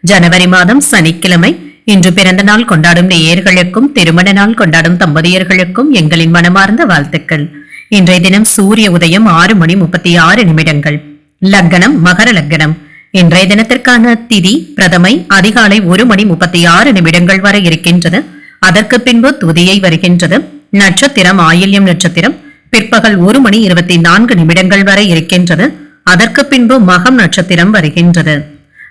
ஜனவரி மாதம் சனிக்கிழமை. இன்று பிறந்த நாள் கொண்டாடும் நேயர்களுக்கும் திருமண நாள் கொண்டாடும் தம்பதியர்களுக்கும் எங்களின் மனமார்ந்த வாழ்த்துக்கள். இன்றைய தினம் சூரிய உதயம் ஆறு மணி முப்பத்தி ஆறு நிமிடங்கள். லக்னம் மகர லக்னம். இன்றைய தினத்திற்கான திதி பிரதமை அதிகாலை ஒரு மணி முப்பத்தி ஆறு நிமிடங்கள் வரை இருக்கின்றது. அதற்கு பின்பு துதியை வருகின்றது. நட்சத்திரம் ஆயில்யம் நட்சத்திரம். பிற்பகல் ஒரு மணி இருபத்தி நான்கு நிமிடங்கள் வரை இருக்கின்றது. அதற்கு பின்பு மகம் நட்சத்திரம் வருகின்றது.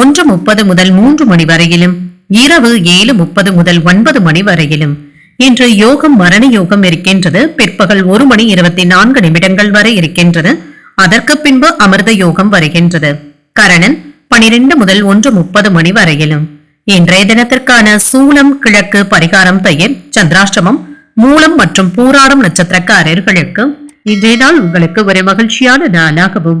ஒன்று முப்பது முதல் மூன்று மணி வரையிலும் இரவு ஏழு முப்பது முதல் ஒன்பது மணி வரையிலும். இன்று யோகம் மரண யோகம் இருக்கின்றது. பிற்பகல் ஒரு மணி இருபத்தி நான்கு நிமிடங்கள் வரை இருக்கின்றது. அதற்கு பின்பு அமிர்த யோகம் வருகின்றது. கரணன் பனிரெண்டு முதல் ஒன்று முப்பது மணி வரையிலும். இன்றைய தினத்திற்கான சூலம் கிழக்கு பரிகாரம் பெயர் சந்திராஷ்டமம் மூலம் மற்றும் பூராடம் நட்சத்திரக்காரர்களுக்கு இன்றைய நாள் உங்களுக்கு ஒரு மகிழ்ச்சியான நாளாகவும்